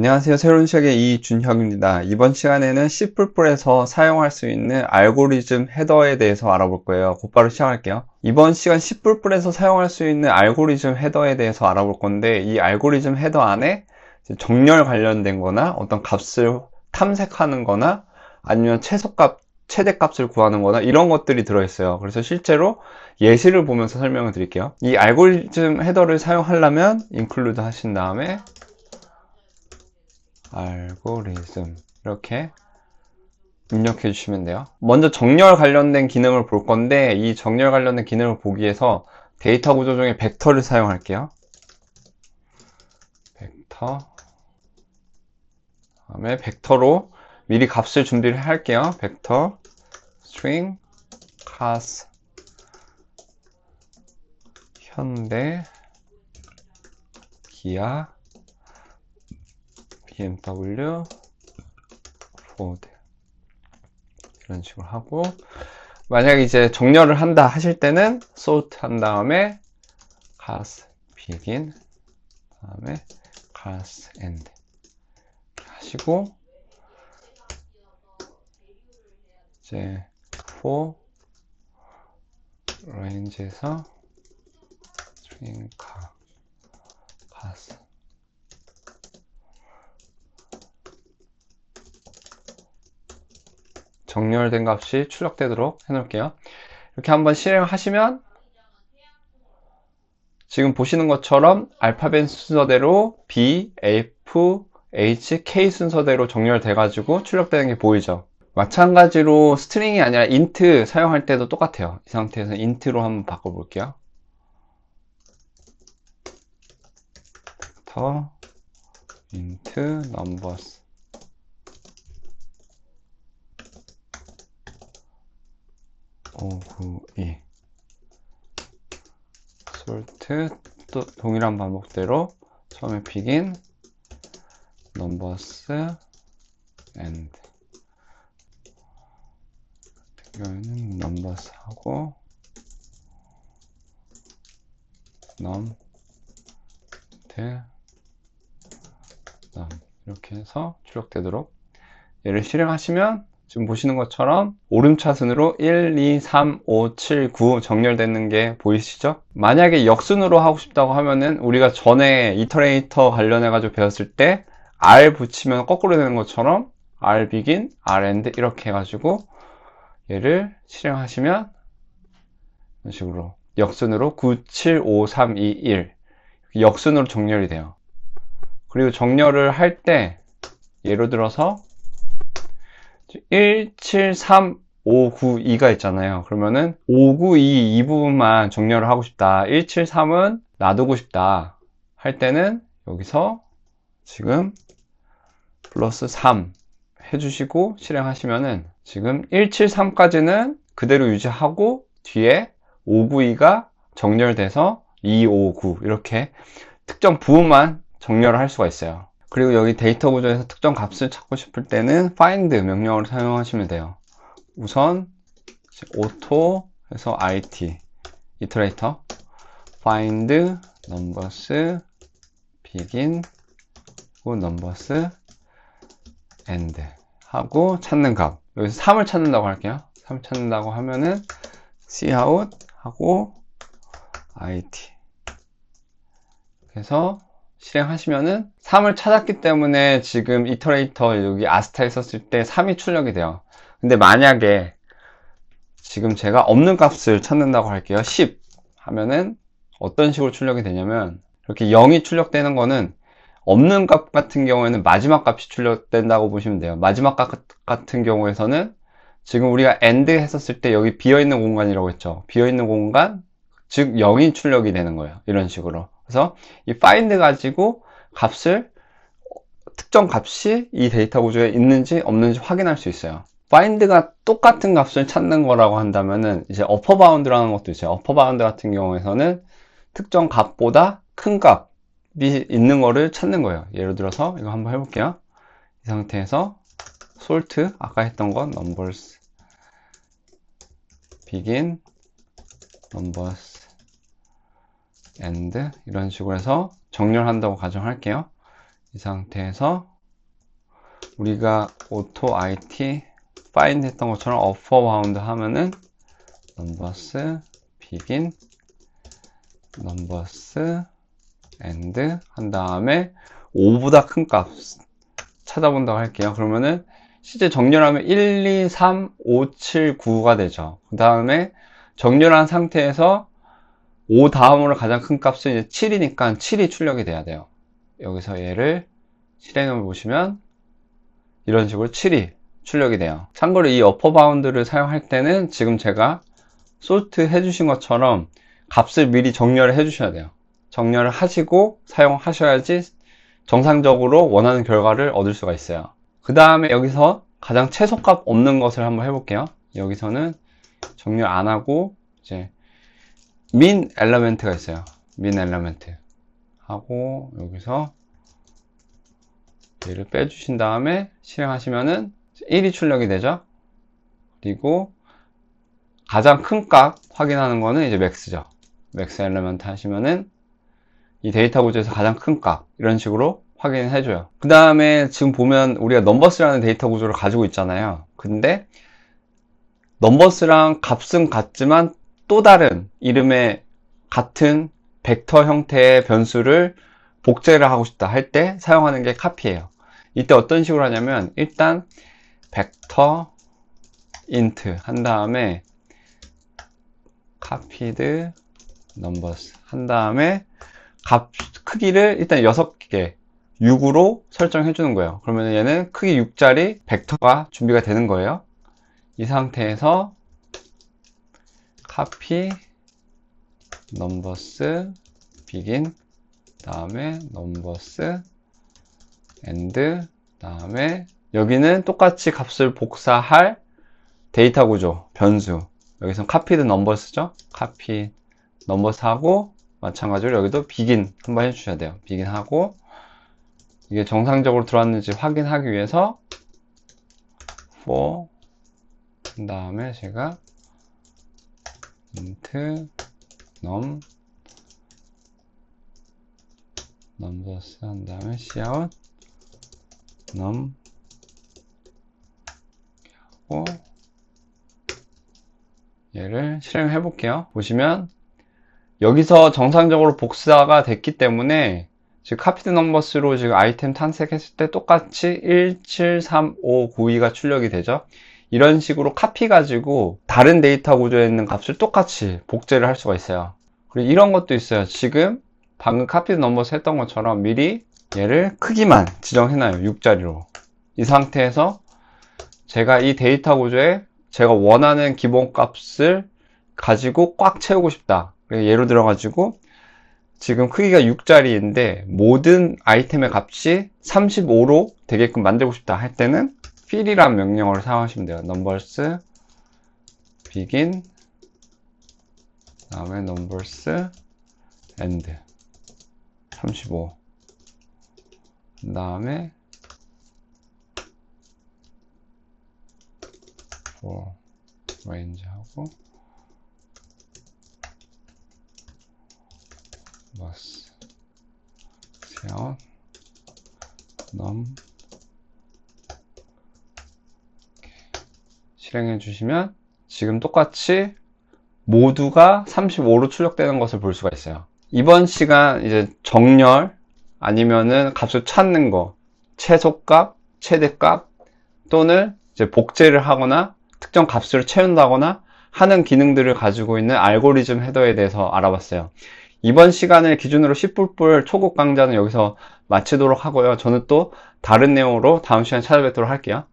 안녕하세요. 새로운 시각의 이준혁입니다. 이번 시간에는 C++ 에서 사용할 수 있는 알고리즘 헤더에 대해서 알아볼 거예요. 곧바로 시작할게요. 이번 시간 C++ 에서 사용할 수 있는 알고리즘 헤더에 대해서 알아볼 건데 이 알고리즘 헤더 안에 정렬 관련된 거나 어떤 값을 탐색하는 거나 아니면 최소값, 최대값을 구하는 거나 이런 것들이 들어있어요. 그래서 실제로 예시를 보면서 설명을 드릴게요. 이 알고리즘 헤더를 사용하려면 include 하신 다음에 알고리즘. 이렇게 입력해 주시면 돼요. 먼저 정렬 관련된 기능을 볼 건데 이 정렬 관련된 기능을 보기 위해서 데이터 구조 중에 벡터를 사용할게요. 벡터. 다음에 벡터로 미리 값을 준비를 할게요. 벡터 string class 현대 기아 BMW Ford 이런 식으로 하고 만약에 이제 정렬을 한다 하실 때는 sort 한 다음에 class begin 다음에 class end 하시고 이제 for range에서 string class 정렬된 값이 출력되도록 해놓을게요. 이렇게 한번 실행하시면 지금 보시는 것처럼 알파벳 순서대로 B, F, H, K 순서대로 정렬돼 가지고 출력되는 게 보이죠. 마찬가지로 스트링이 아니라 인트 사용할 때도 똑같아요. 이 상태에서 인트로 한번 바꿔볼게요. 더 인트 넘버스 592 솔트 또 동일한 반복대로 처음에 픽인 넘버스 and 같은 경우에는 넘버스 하고 넘 대, 넘. 이렇게 해서 출력되도록 얘를 실행하시면 지금 보시는 것처럼 오름차순으로 1, 2, 3, 5, 7, 9 정렬되는 게 보이시죠? 만약에 역순으로 하고 싶다고 하면은 우리가 전에 이터레이터 관련해 가지고 배웠을 때 R 붙이면 거꾸로 되는 것처럼 R begin, R end 이렇게 해가지고 얘를 실행하시면 이런 식으로 역순으로 9, 7, 5, 3, 2, 1 역순으로 정렬이 돼요. 그리고 정렬을 할 때 예를 들어서 1, 7, 3, 5, 9, 2가 있잖아요. 그러면은 5, 9, 2, 이 부분만 정렬을 하고 싶다. 1, 7, 3은 놔두고 싶다. 할 때는 여기서 지금 플러스 3 해주시고 실행하시면은 지금 1, 7, 3까지는 그대로 유지하고 뒤에 5, 9, 2가 정렬돼서 2, 5, 9 이렇게 특정 부분만 정렬을 할 수가 있어요. 그리고 여기 데이터 구조에서 특정 값을 찾고 싶을 때는 find 명령어를 사용하시면 돼요. 우선 auto 해서 it 이터레이터 find numbers begin 그리고 numbers end 하고 찾는 값. 여기서 3을 찾는다고 할게요. 3 찾는다고 하면은 cout 하고 it. 그래서 실행하시면은 3을 찾았기 때문에 지금 이터레이터 여기 아스타에 썼을 때 3이 출력이 돼요. 근데 만약에 지금 제가 없는 값을 찾는다고 할게요. 10 하면은 어떤 식으로 출력이 되냐면 이렇게 0이 출력되는 거는 없는 값 같은 경우에는 마지막 값이 출력된다고 보시면 돼요. 마지막 값 같은 경우에서는 지금 우리가 AND 했었을 때 여기 비어있는 공간이라고 했죠. 비어있는 공간 즉 0이 출력이 되는 거예요. 이런 식으로 그래서 이 find 가지고 값을 특정 값이 이 데이터 구조에 있는지 없는지 확인할 수 있어요. find가 똑같은 값을 찾는 거라고 한다면은 이제 upper bound라는 것도 있어요. upper bound 같은 경우에서는 특정 값보다 큰 값이 있는 거를 찾는 거예요. 예를 들어서 이거 한번 해볼게요. 이 상태에서 sort 아까 했던 건 numbers begin numbers and 이런 식으로 해서 정렬한다고 가정할게요. 이 상태에서 우리가 auto it find 했던 것처럼 upper bound 하면은 numbers begin numbers end 한 다음에 5보다 큰 값 찾아본다고 할게요. 그러면은 실제 정렬하면 1, 2, 3, 5, 7, 9가 되죠. 그 다음에 정렬한 상태에서 5 다음으로 가장 큰 값은 이제 7이니까 7이 출력이 돼야 돼요. 여기서 얘를 실행해 보시면 이런 식으로 7이 출력이 돼요. 참고로 이 어퍼 바운드를 사용할 때는 지금 제가 소트 해주신 것처럼 값을 미리 정렬을 해주셔야 돼요. 정렬을 하시고 사용하셔야지 정상적으로 원하는 결과를 얻을 수가 있어요. 그 다음에 여기서 가장 최소값 없는 것을 한번 해볼게요. 여기서는 정렬 안 하고 이제 민 엘리멘트가 있어요. 민 엘리멘트 하고 여기서 얘를 빼주신 다음에 실행하시면은 1이 출력이 되죠. 그리고 가장 큰 값 확인하는 거는 이제 맥스죠. 맥스 엘리멘트 하시면은 이 데이터 구조에서 가장 큰 값 이런 식으로 확인을 해줘요. 그 다음에 지금 보면 우리가 넘버스라는 데이터 구조를 가지고 있잖아요. 근데 넘버스랑 값은 같지만 또 다른 이름의 같은 벡터 형태의 변수를 복제를 하고 싶다 할 때 사용하는 게 카피예요. 이때 어떤 식으로 하냐면 일단 벡터 int 한 다음에 copied numbers 한 다음에 값 크기를 일단 6개 6으로 설정해 주는 거예요. 그러면 얘는 크기 6짜리 벡터가 준비가 되는 거예요. 이 상태에서 copy numbers begin 다음에 numbers end 다음에 여기는 똑같이 값을 복사할 데이터 구조 변수. 여기서 copied numbers죠? copy numbers 하고 마찬가지로 여기도 begin 한번 해주셔야 돼요. begin 하고 이게 정상적으로 들어왔는지 확인하기 위해서 for 그 다음에 제가 int num numbers 한 다음에 cout num 하고 얘를 실행해 볼게요. 보시면 여기서 정상적으로 복사가 됐기 때문에 지금 카피드 넘버스로 지금 아이템 탐색했을 때 똑같이 173592가 출력이 되죠. 이런 식으로 카피 가지고 다른 데이터 구조에 있는 값을 똑같이 복제를 할 수가 있어요. 그리고 이런 것도 있어요. 지금 방금 카피드 넘버스 했던 것처럼 미리 얘를 크기만 지정해놔요. 6자리로. 이 상태에서 제가 이 데이터 구조에 제가 원하는 기본 값을 가지고 꽉 채우고 싶다. 예로 들어가지고 지금 크기가 6짜리인데 모든 아이템의 값이 35로 되게끔 만들고 싶다 할 때는 fill이라는 명령어를 사용하시면 돼요. numbers begin 다음에 numbers end 35그 다음에 for range 하고 was count num 실행해 주시면 지금 똑같이 모두가 35로 출력되는 것을 볼 수가 있어요. 이번 시간 이제 정렬 아니면은 값을 찾는 거 최소값, 최대값 또는 이제 복제를 하거나 특정 값을 채운다거나 하는 기능들을 가지고 있는 알고리즘 헤더에 대해서 알아봤어요. 이번 시간을 기준으로 10불불 초급 강좌는 여기서 마치도록 하고요. 저는 또 다른 내용으로 다음 시간에 찾아뵙도록 할게요.